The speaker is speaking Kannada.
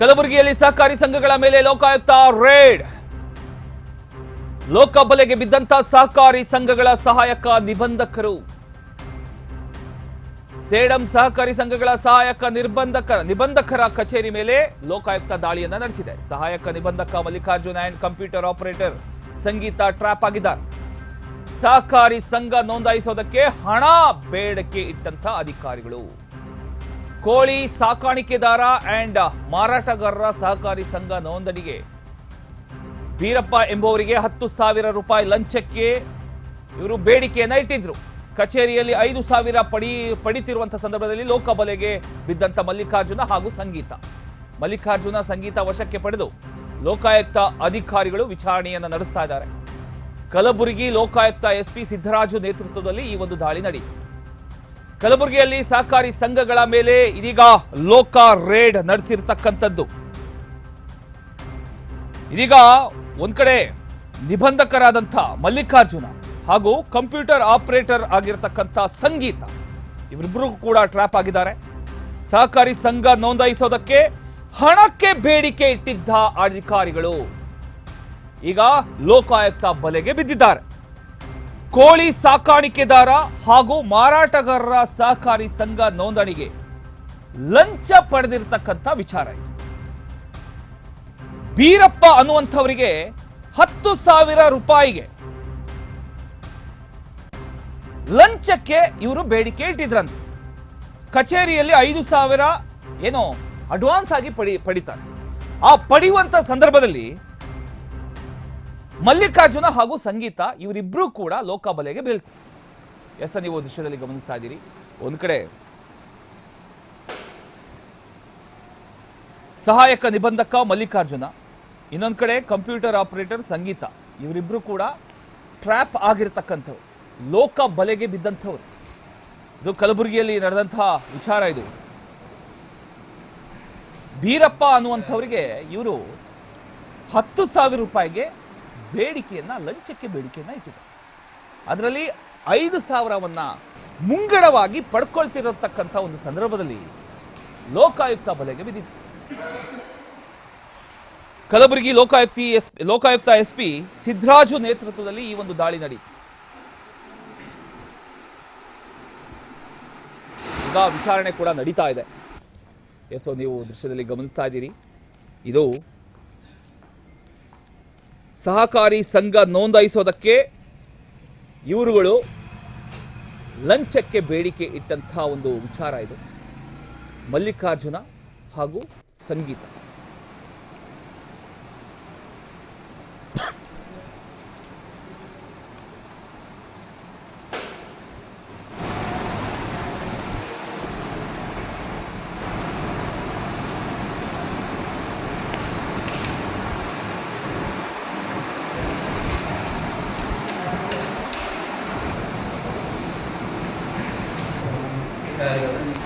ಕಲಬುರಗಿಯಲ್ಲಿ ಸಹಕಾರಿ ಸಂಘಗಳ ಮೇಲೆ ಲೋಕಾಯುಕ್ತ ರೇಡ್. ಲೋಕಬಲೆಗೆ ಬಿದ್ದಂತ ಸಹಕಾರಿ ಸಂಘಗಳ ಸಹಾಯಕ ನಿಬಂಧಕರು. ಸೇಡಂ ಸಹಕಾರಿ ಸಂಘಗಳ ಸಹಾಯಕ ನಿರ್ಬಂಧಕ, ನಿಬಂಧಕರ ಕಚೇರಿ ಮೇಲೆ ಲೋಕಾಯುಕ್ತ ದಾಳಿಯನ್ನ ನಡೆಸಿದೆ. ಸಹಾಯಕ ನಿಬಂಧಕ Mallikarjun and computer operator Sangeetha trap ಆಗಿದ್ದಾರೆ. ಸಹಕಾರಿ ಸಂಘ ನೋಂದಾಯಿಸೋದಕ್ಕೆ ಹಣ ಬೇಡಿಕೆ ಇಟ್ಟಂತ ಅಧಿಕಾರಿಗಳು. ಕೋಳಿ ಸಾಕಾಣಿಕೆದಾರ ಅಂಡ್ ಮಾರಾಟಗಾರರ ಸಹಕಾರಿ ಸಂಘ ನೋಂದಣಿಗೆ. ಬೀರಪ್ಪ ಎಂಬುವರಿಗೆ ಹತ್ತು ಸಾವಿರ ರೂಪಾಯಿ ಲಂಚಕ್ಕೆ ಇವರು ಬೇಡಿಕೆಯನ್ನ ಇಟ್ಟಿದ್ರು. ಕಚೇರಿಯಲ್ಲಿ ಐದು ಸಾವಿರ ಪಡಿ ಪಡಿತಿರುವಂತಹ ಸಂದರ್ಭದಲ್ಲಿ ಲೋಕಬಲೆಗೆ ಬಿದ್ದಂತ ಮಲ್ಲಿಕಾರ್ಜುನ ಹಾಗೂ ಸಂಗೀತ. ಮಲ್ಲಿಕಾರ್ಜುನ ಸಂಗೀತ ವಶಕ್ಕೆ ಪಡೆದು ಲೋಕಾಯುಕ್ತ ಅಧಿಕಾರಿಗಳು ವಿಚಾರಣೆಯನ್ನು ನಡೆಸ್ತಾ ಇದ್ದಾರೆ. ಕಲಬುರಗಿ ಲೋಕಾಯುಕ್ತ ಎಸ್ಪಿ ಸಿದ್ದರಾಜು ನೇತೃತ್ವದಲ್ಲಿ ಈ ಒಂದು ದಾಳಿ ನಡೆಯಿತು ಕಲಬುರಗಿಯಲ್ಲಿ ಸಹಕಾರಿ ಸಂಘಗಳ ಮೇಲೆ ಇದೀಗ ಲೋಕ ರೇಡ್ ನಡೆಸಿರ್ತಕ್ಕಂಥದ್ದು. ಇದೀಗ ಒಂದ್ ಕಡೆ ನಿಬಂಧಕರಾದಂಥ ಮಲ್ಲಿಕಾರ್ಜುನ ಹಾಗೂ ಕಂಪ್ಯೂಟರ್ ಆಪರೇಟರ್ ಆಗಿರತಕ್ಕಂಥ ಸಂಗೀತ ಇವರಿಬ್ಬರು ಕೂಡ ಟ್ರ್ಯಾಪ್ ಆಗಿದ್ದಾರೆ. ಸಹಕಾರಿ ಸಂಘ ನೋಂದಾಯಿಸೋದಕ್ಕೆ ಹಣಕ್ಕೆ ಬೇಡಿಕೆ ಇಟ್ಟಿದ್ದ ಅಧಿಕಾರಿಗಳು ಈಗ ಲೋಕಾಯುಕ್ತ ಬಲೆಗೆ ಬಿದ್ದಿದ್ದಾರೆ. ಕೋಳಿ ಸಾಕಾಣಿಕೆದಾರ ಹಾಗೂ ಮಾರಾಟಗಾರರ ಸಹಕಾರಿ ಸಂಘ ನೋಂದಣಿಗೆ ಲಂಚ ಪಡೆದಿರತಕ್ಕಂಥ ವಿಚಾರ ಇದು. ಬೀರಪ್ಪ ಅನ್ನುವಂಥವರಿಗೆ ಹತ್ತು ಸಾವಿರ ರೂಪಾಯಿಗೆ ಲಂಚಕ್ಕೆ ಇವರು ಬೇಡಿಕೆ ಇಟ್ಟಿದ್ರಂತೆ. ಕಚೇರಿಯಲ್ಲಿ ಐದು ಸಾವಿರ ಏನೋ ಅಡ್ವಾನ್ಸ್ ಆಗಿ ಪಡಿ, ಪಡಿತಾರೆ. ಆ ಪಡೆಯುವಂಥ ಸಂದರ್ಭದಲ್ಲಿ ಮಲ್ಲಿಕಾರ್ಜುನ ಹಾಗೂ ಸಂಗೀತ ಇವರಿಬ್ರು ಕೂಡ ಲೋಕಬಲೆಗೆ ಬೀಳ್ತಾರೆ. ಎಸ್ ನೀವು ದೃಶ್ಯದಲ್ಲಿ ಗಮನಿಸ್ತಾ ಇದ್ದೀರಿ. ಒಂದು ಕಡೆ ಸಹಾಯಕ ನಿಬಂಧಕ ಮಲ್ಲಿಕಾರ್ಜುನ, ಇನ್ನೊಂದು ಕಡೆ ಕಂಪ್ಯೂಟರ್ ಆಪರೇಟರ್ ಸಂಗೀತ ಇವರಿಬ್ಬರು ಕೂಡ ಟ್ರ್ಯಾಪ್ ಆಗಿರ್ತಕ್ಕಂಥವ್ರು ಲೋಕ ಬಲೆಗೆ ಬಿದ್ದಂಥವ್ರು. ಇದು ಕಲಬುರಗಿಯಲ್ಲಿ ನಡೆದಂತಹ ವಿಚಾರ ಇದು. ಬೀರಪ್ಪ ಅನ್ನುವಂಥವರಿಗೆ ಇವರು ಹತ್ತು ಸಾವಿರ ರೂಪಾಯಿಗೆ ಬೇಡಿಕೆಯನ್ನ, ಲಂಚಕ್ಕೆ ಬೇಡಿಕೆಯನ್ನ ಇಟ್ಟಿದ್ದಾರೆ ಅದರಲ್ಲಿ ಐದು ಸಾವಿರವನ್ನು ಮುಂಗಡವಾಗಿ ಪಡ್ಕೊಳ್ತಿರತಕ್ಕಂಥ ಒಂದು ಸಂದರ್ಭದಲ್ಲಿ ಲೋಕಾಯುಕ್ತ ಬಲೆಗೆ ಬಿದ್ದಿದೆ. Kalaburagi ಲೋಕಾಯುಕ್ತಿ S, Lokayukta S P Siddaraju ನೇತೃತ್ವದಲ್ಲಿ ಈ ಒಂದು ದಾಳಿ ನಡೆಯಿತು ಈಗ ವಿಚಾರಣೆ ಕೂಡ ನಡೀತಾ ಇದೆ. ಎಸ್ ನೀವು ದೃಶ್ಯದಲ್ಲಿ ಗಮನಿಸ್ತಾ ಇದ್ದೀರಿ. ಇದು ಸಹಕಾರಿ ಸಂಘ ನೋಂದಾಯಿಸೋದಕ್ಕೆ ಇವರುಗಳು ಲಂಚಕ್ಕೆ ಬೇಡಿಕೆ ಇಟ್ಟಂಥ ಒಂದು ವಿಚಾರ ಇದು. ಮಲ್ಲಿಕಾರ್ಜುನ ಹಾಗೂ ಸಂಗೀತ. 呃